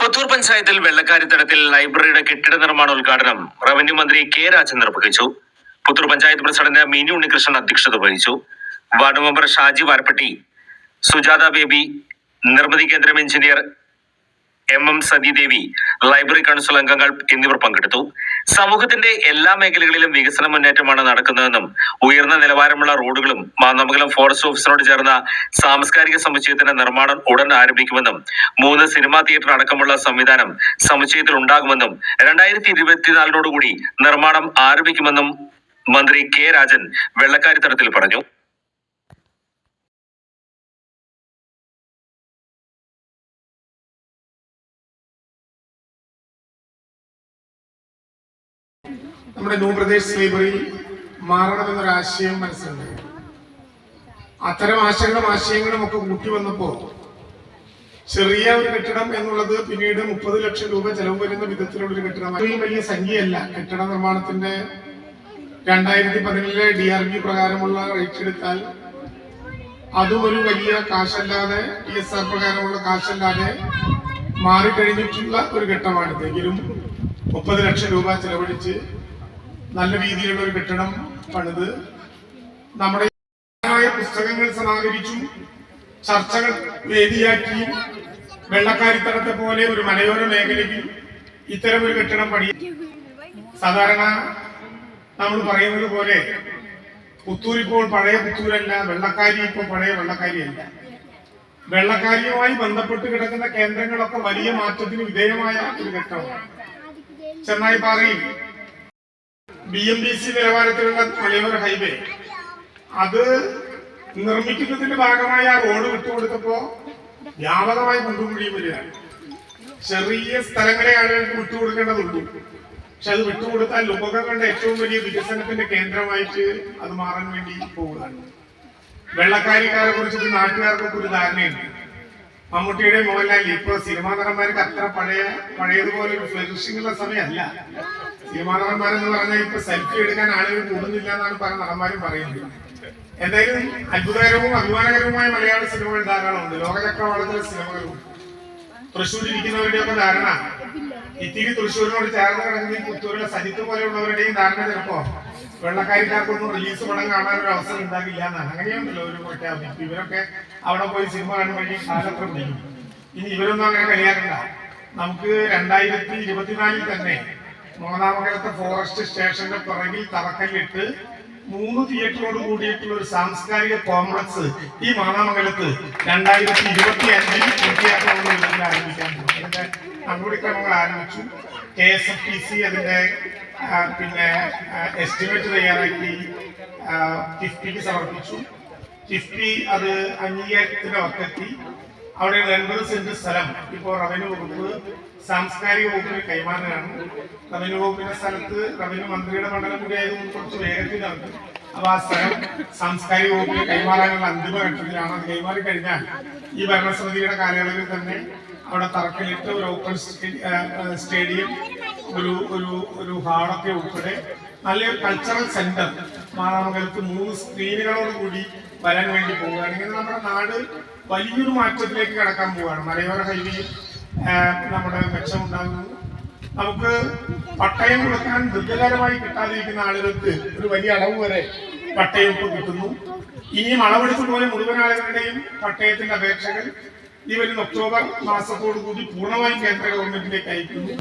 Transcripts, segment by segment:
പുത്തൂർ പഞ്ചായത്തിൽ വെള്ളക്കാരിത്തടത്തിൽ ലൈബ്രറിയുടെ കെട്ടിട നിർമ്മാണ ഉദ്ഘാടനം റവന്യൂ മന്ത്രി കെ രാജൻ നിർവഹിച്ചു പുത്തൂർ പഞ്ചായത്ത് പ്രസിഡന്റ് മിനി ഉണ്ണികൃഷ്ണൻ അധ്യക്ഷത വഹിച്ചു. Ward member Shaji Varappatti Sujatha Baby Nirmithi Kendram engineer M M Sathidevi library council അംഗങ്ങൾ എന്നിവർ പങ്കെടുത്തു. സമൂഹത്തിന്റെ എല്ലാ മേഖലകളിലും വികസന മുന്നേറ്റമാണ് നടക്കുന്നതെന്നും ഉയർന്ന നിലവാരമുള്ള റോഡുകളും മാന്നമംഗലം ഫോറസ്റ്റ് ഓഫീസിനോട് ചേർന്ന സാംസ്കാരിക സമുച്ചയത്തിന്റെ നിർമ്മാണം ഉടൻ ആരംഭിക്കുമെന്നും മൂന്ന് സിനിമാ തിയേറ്റർ അടക്കമുള്ള സംവിധാനം സമുച്ചയത്തിൽ ഉണ്ടാകുമെന്നും രണ്ടായിരത്തി ഇരുപത്തിനാലിനോടുകൂടി നിർമ്മാണം ആരംഭിക്കുമെന്നും മന്ത്രി കെ രാജൻ വെള്ളക്കാരിത്തടത്തിൽ പറഞ്ഞു. നമ്മുടെ ന്യൂപ്രദേശ് പ്രദേശ് ലൈബ്രറി മാറണമെന്നൊരു ആശയം മനസ്സിലുണ്ട്. അത്തരം ആശയങ്ങളും ആശയങ്ങളും ഒക്കെ കൂട്ടി വന്നപ്പോ ചെറിയ ഒരു കെട്ടിടം എന്നുള്ളത് പിന്നീട് മുപ്പത് ലക്ഷം രൂപ ചെലവ് വരുന്ന വിധത്തിലുള്ള ഒരു കെട്ടിടം. അത്രയും വലിയ സംഖ്യയല്ല. കെട്ടിട നിർമ്മാണത്തിന്റെ രണ്ടായിരത്തി പതിനേഴിലെ ഡി ആർ ബി പ്രകാരമുള്ള റേറ്റ് എടുത്താൽ അതും ഒരു വലിയ കാശല്ലാതെ പി എസ് ആർ പ്രകാരമുള്ള കാശല്ലാതെ മാറിക്കഴിഞ്ഞിട്ടുള്ള ഒരു ഘട്ടമാണിതെങ്കിലും മുപ്പത് ലക്ഷം രൂപ ചെലവഴിച്ച് നല്ല രീതിയിലുള്ള ഒരു കെട്ടിടം പണിത്. നമ്മുടെ പുസ്തകങ്ങൾ സമാഹരിച്ചു. ചർച്ചകൾ വേദിയാക്കി. വെള്ളക്കാരിത്തടത്തെ പോലെ ഒരു മലയോര മേഖലയ്ക്ക് ഇത്തരം ഒരു കെട്ടിടം പണി സാധാരണ നമ്മൾ പറയുന്നത് പോലെ പുത്തൂർ ഇപ്പോൾ പഴയ പുത്തൂരല്ല വെള്ളക്കാരി ഇപ്പോൾ പഴയ വെള്ളക്കാരിയല്ല. വെള്ളക്കാരിയുമായി ബന്ധപ്പെട്ട് കിടക്കുന്ന കേന്ദ്രങ്ങളൊക്കെ വലിയ മാറ്റത്തിന് വിധേയമായ ഒരു ഘട്ടമാണ്. ചെന്നായി പാറയിൽ ബി എം ബി സി നിലവാരത്തിലുള്ള മലയോര ഹൈവേ അത് നിർമ്മിക്കുന്നതിന്റെ ഭാഗമായി ആ റോഡ് വിട്ടുകൊടുത്തപ്പോ വ്യാപകമായി കുണ്ടുമുടിയും വരികയാണ്. ചെറിയ സ്ഥലങ്ങളെ ആളുകൾക്ക് വിട്ടുകൊടുക്കേണ്ടതുള്ളൂ. പക്ഷെ അത് വിട്ടുകൊടുത്താൽ ലോകങ്ങളുടെ ഏറ്റവും വലിയ വികസനത്തിന്റെ കേന്ദ്രമായിട്ട് അത് മാറാൻ വേണ്ടി പോവുകയാണ്. വെള്ളക്കാരിക്കാരെ കുറിച്ചിട്ട് നാട്ടുകാർക്കൊക്കെ ഒരു ധാരണയുണ്ട്. മമ്മൂട്ടിയുടെ മോഹൻലാൽ ഇപ്പൊ സിനിമാ നടന്മാർക്ക് അത്ര പഴയ പഴയതുപോലെ ഒരു ഫ്ലറിഷിംഗ് ഉള്ള സമയമല്ല. സിനിമാ നടന്മാരെന്ന് പറഞ്ഞാൽ ഇപ്പൊ സെൽഫി എടുക്കാൻ ആളുകൾ കൂടുന്നില്ല എന്നാണ് പല നടന്മാരും പറയുന്നത്. എന്തായാലും അത്ഭുതകരവും അഭിമാനകരവുമായ മലയാള സിനിമകൾ ധാരാളമുണ്ട്. ലോകചക്രവാളത്തിലെ സിനിമകളും. തൃശ്ശൂർ ഇരിക്കുന്നവരുടെയൊക്കെ ധാരണ. ഇത്തിരി തൃശ്ശൂരിനോട് ചേർന്ന് കിടക്കുന്ന പുത്തൂരിലെ സജിത്ത് പോലെയുള്ളവരുടെയും ധാരണ ചിലപ്പോ വെള്ളക്കാരിക്കാർക്കൊന്നും റിലീസ് പടം കാണാൻ ഒരു അവസരം ഉണ്ടാകില്ല എന്നാണ്. അങ്ങനെയുണ്ടല്ലോ ഒരു പ്രഖ്യാപനം. ഇവരൊക്കെ അവിടെ പോയി സിനിമ വേണ്ടി കാലത്ര പിടിക്കും. ഇനി ഇവരൊന്നും അങ്ങനെ കഴിയാറില്ല നമുക്ക് രണ്ടായിരത്തി ഇരുപത്തിനാലിൽ തന്നെ മൂന്നാമകലത്തെ ഫോറസ്റ്റ് സ്റ്റേഷന്റെ പിറകിൽ തറക്കല്ലിട്ട് മൂന്ന് തിയേറ്ററോട് കൂടിയിട്ടുള്ള ഒരു സാംസ്കാരിക കോംപ്ലക്സ് ഈ മാനാമംഗലത്ത് രണ്ടായിരത്തി ഇരുപത്തി അഞ്ചിൽ വിധത്തിൽ ആരംഭിക്കാൻ നടപടിക്രമങ്ങൾ ആരംഭിച്ചു. K S F T C അതിന്റെ പിന്നെ എസ്റ്റിമേറ്റ് തയ്യാറാക്കി കിഫ്റ്റിക്ക് സമർപ്പിച്ചു. കിഫ്ബി അത് അംഗീകാരത്തിന്റെ വക്കെത്തി അവിടെ ഒരു സെന്റ് സ്ഥലം. ഇപ്പോൾ റവന്യൂ വകുപ്പ് സാംസ്കാരിക വകുപ്പിന് കൈമാറുകയാണ്. റവന്യൂ വകുപ്പിന്റെ സ്ഥലത്ത് റവന്യൂ മന്ത്രിയുടെ മണ്ഡലം കൂടി ആയതുകൊണ്ട് കുറച്ച് വേഗത്തിലാണ് അപ്പൊ ആ സ്ഥലം സാംസ്കാരിക വകുപ്പിന് കൈമാറാനുള്ള അന്തിമ ഘട്ടത്തിലാണ്. അത് കൈമാറി കഴിഞ്ഞാൽ ഈ ഭരണസമിതിയുടെ കാലയളവിൽ തന്നെ അവിടെ തറക്കല്ലിട്ട് ഒരു ഓപ്പൺ സ്റ്റേഡിയം ഒരു ഒരു ഒരു ഹാളൊക്കെ ഉൾപ്പെടെ നല്ലൊരു കൾച്ചറൽ സെന്റർ മാറാമകലത്ത് മൂന്ന് സ്ക്രീനുകളോട് കൂടി വരാൻ വേണ്ടി പോവുകയാണ് ഇങ്ങനെ നമ്മുടെ നാട് വലിയൊരു മാറ്റത്തിലേക്ക് കടക്കാൻ പോവുകയാണ്. മലയോര ഹൈവേ നമ്മുടെ മെച്ചമുണ്ടാകുന്നു. നമുക്ക് പട്ടയം കൊടുക്കാൻ ദുർഘകരമായി കിട്ടാതിരിക്കുന്ന ആളുകൾക്ക് ഒരു വലിയ അളവ് വരെ പട്ടയം ഇപ്പോൾ കിട്ടുന്നു. ഇനിയും അളവെടുത്ത് പോലെ മുഴുവൻ ആളുകളുടെയും പട്ടയത്തിന്റെ അപേക്ഷകൾ ഈ വരുന്ന ഒക്ടോബർ മാസത്തോടു കൂടി പൂർണമായും കേന്ദ്ര ഗവൺമെന്റിലേക്ക് അയക്കുന്നു.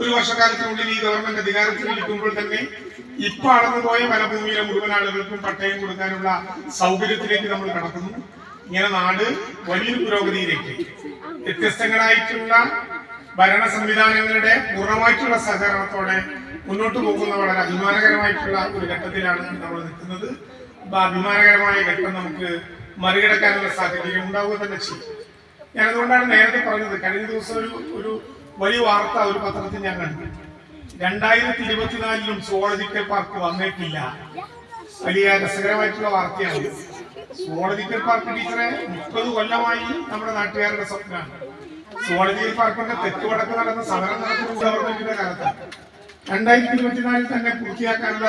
ഒരു വർഷക്കാലത്തിനുള്ളിൽ ഈ ഗവൺമെന്റ് അധികാരത്തിൽ ഇരിക്കുമ്പോൾ തന്നെ ഇപ്പൊ അളന്നുപോയ വനഭൂമിയിലെ മുഴുവൻ ആളുകൾക്കും പട്ടയം കൊടുക്കാനുള്ള സൗകര്യത്തിലേക്ക് നമ്മൾ കടക്കുന്നു. ഇങ്ങനെ നാട് വലിയൊരു പുരോഗതിയിലേക്ക്. വ്യത്യസ്തങ്ങളായിട്ടുള്ള ഭരണ സംവിധാനങ്ങളുടെ പൂർണമായിട്ടുള്ള സഹകരണത്തോടെ മുന്നോട്ട് പോകുന്ന വളരെ അഭിമാനകരമായിട്ടുള്ള ഒരു ഘട്ടത്തിലാണ് നമ്മൾ നിൽക്കുന്നത്. അപ്പൊ അഭിമാനകരമായ ഘട്ടം നമുക്ക് മറികടക്കാനുള്ള സാഹചര്യം ഉണ്ടാവുക തന്നെ ചെയ്യും. ഞാൻ അതുകൊണ്ടാണ് നേരത്തെ പറഞ്ഞത് കഴിഞ്ഞ ദിവസം ഒരു ഒരു വലിയ വാർത്ത ഒരു പത്രത്തിൽ ഞാൻ കണ്ടു രണ്ടായിരത്തി ഇരുപത്തിനാലിലും സുവോളജിക്കൽ പാർക്ക് വന്നിട്ടില്ല. വലിയ രസകരമായിട്ടുള്ള വാർത്തയാണ്. സുവോളജിക്കൽ പാർക്ക് ടീച്ചറെ മുപ്പത് കൊല്ലമായി നമ്മുടെ നാട്ടുകാരുടെ സ്വപ്നമാണ്. സുവോളജിക്കൽ പാർക്കിന്റെ തെക്ക് വടക്ക് നടന്ന സമരം നടക്കുന്ന ഗവൺമെന്റിന്റെ കാലത്താണ്. രണ്ടായിരത്തി ഇരുപത്തിനാലിൽ തന്നെ പൂർത്തിയാക്കാനുള്ള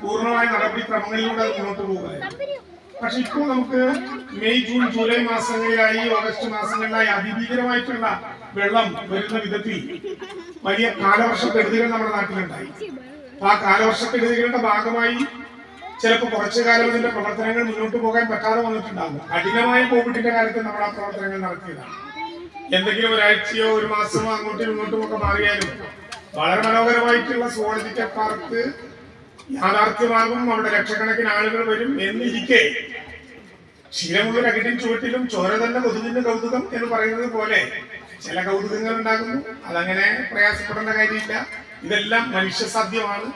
പൂർണമായ നടപടിക്രമങ്ങളിലൂടെ അത് മുന്നോട്ട് പോകുകയായിരുന്നു പക്ഷെ ഇപ്പോൾ നമുക്ക് മെയ് ജൂൺ ജൂലൈ മാസങ്ങളിലായി ഓഗസ്റ്റ് മാസങ്ങളിലായി അതിഭീകരമായിട്ടുള്ള വെള്ളം വരുന്ന വിധത്തിൽ വലിയ കാലവർഷക്കെടുതികൾ നമ്മുടെ നാട്ടിലുണ്ടായി. ആ കാലവർഷക്കെടുതികളുടെ ഭാഗമായി ചിലപ്പോൾ കുറച്ചു കാലം ഇതിന്റെ പ്രവർത്തനങ്ങൾ മുന്നോട്ട് പോകാൻ പറ്റാതെ വന്നിട്ടുണ്ടാകും. കഠിനമായ കോവിഡിന്റെ കാലത്ത് നമ്മൾ ആ പ്രവർത്തനങ്ങൾ നടത്തിയതാണ്. എന്തെങ്കിലും ഒരാഴ്ചയോ ഒരു മാസമോ അങ്ങോട്ടും ഇങ്ങോട്ടും ഒക്കെ മാറിയാലും വളരെ മനോഹരമായിട്ടുള്ള സുവോളജിക്കൽ പാർക്ക് യാഥാർത്ഥ്യമാകും. അവിടെ ലക്ഷക്കണക്കിന് ആളുകൾ വരും എന്നിരിക്കെ ക്ഷീരമുള്ള അകിടിൻ ചുവട്ടിലും ചോര തന്നെ കൊതുകിന്റെ കൗതുകം എന്ന് പറയുന്നത് പോലെ ചില കൗതുകങ്ങൾ ഉണ്ടാകുന്നു അതങ്ങനെ പ്രയാസപ്പെടേണ്ട കാര്യമില്ല. ഇതെല്ലാം മനുഷ്യസാധ്യമാണ്.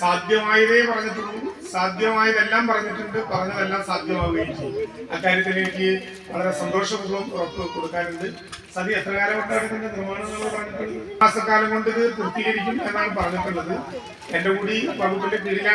സാധ്യമായതേ പറഞ്ഞിട്ടുള്ളൂ. സാധ്യമായതെല്ലാം പറഞ്ഞിട്ടുണ്ട്. പറഞ്ഞതെല്ലാം സാധ്യമാവുകയും ചെയ്യും. അക്കാര്യത്തിൽ എനിക്ക് വളരെ സന്തോഷപൂർവം ഉറപ്പ് കൊടുക്കാറുണ്ട്. സതി എത്ര കാലം കൊണ്ടാണ് ഇതിന്റെ നിർമ്മാണം നമ്മൾ പറഞ്ഞിട്ടുള്ളത്? മാസക്കാലം കൊണ്ട് ഇത് പൂർത്തീകരിക്കും എന്നാണ് പറഞ്ഞിട്ടുള്ളത്. എന്റെ കൂടി വകുപ്പിന്റെ കീഴിലാണ്